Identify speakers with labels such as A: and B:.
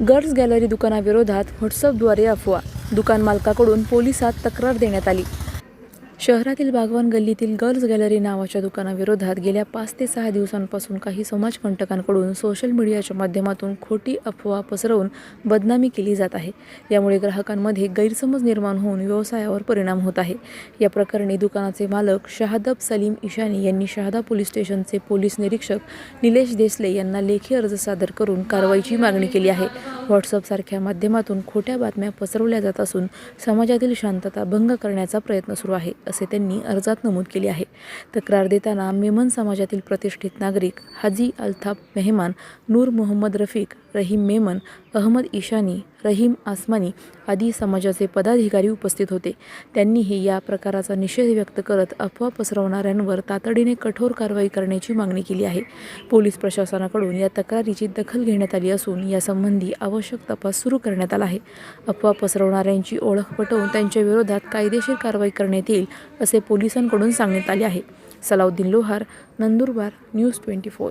A: Girls gallery दुकानाविरोधात व्हॉट्सअपद्वारे अफवा दुकान मालकाकडून पोलिसात तक्रार देण्यात आली. शहरातील बागवान गल्लीतील गर्ल्स गॅलरी नावाच्या दुकानाविरोधात गेल्या पाच ते सहा दिवसांपासून काही समाजकंटकांकडून सोशल मीडियाच्या माध्यमातून खोटी अफवा पसरवून बदनामी केली जात आहे. यामुळे ग्राहकांमध्ये गैरसमज निर्माण होऊन व्यवसायावर परिणाम होत आहे. या प्रकरणी दुकानाचे मालक शहादब सलीम इशानी यांनी शहादा पोलीस स्टेशनचे पोलीस निरीक्षक निलेश देसले यांना लेखी अर्ज सादर करून कारवाईची मागणी केली आहे. व्हॉट्सअपसारख्या माध्यमातून खोट्या बातम्या पसरवल्या जात असून समाजातील शांतता भंग करण्याचा प्रयत्न सुरू आहे असे त्यांनी अर्जात नमूद केले आहे. तक्रार देताना मेमन समाजातील प्रतिष्ठित नागरिक हाजी अल्ताफ मेहमान नूर मोहम्मद रफीक रहीम मेमन अहमद इशानी रहीम आसमानी आदी समाजाचे पदाधिकारी उपस्थित होते. त्यांनीही या प्रकाराचा निषेध व्यक्त करत अफवा पसरवणाऱ्यांवर तातडीने कठोर कारवाई करण्याची मागणी केली आहे. पोलीस प्रशासनाकडून या तक्रारीची दखल घेण्यात आली असून यासंबंधी आवश्यक तपास सुरू करण्यात आला आहे. अफवा पसरवणाऱ्यांची ओळख पटवून त्यांच्या विरोधात कायदेशीर कारवाई करण्यात येईल असे पोलिसांकडून सांगण्यात आले आहे. Salauddin Lohar Nandurbar news twenty four.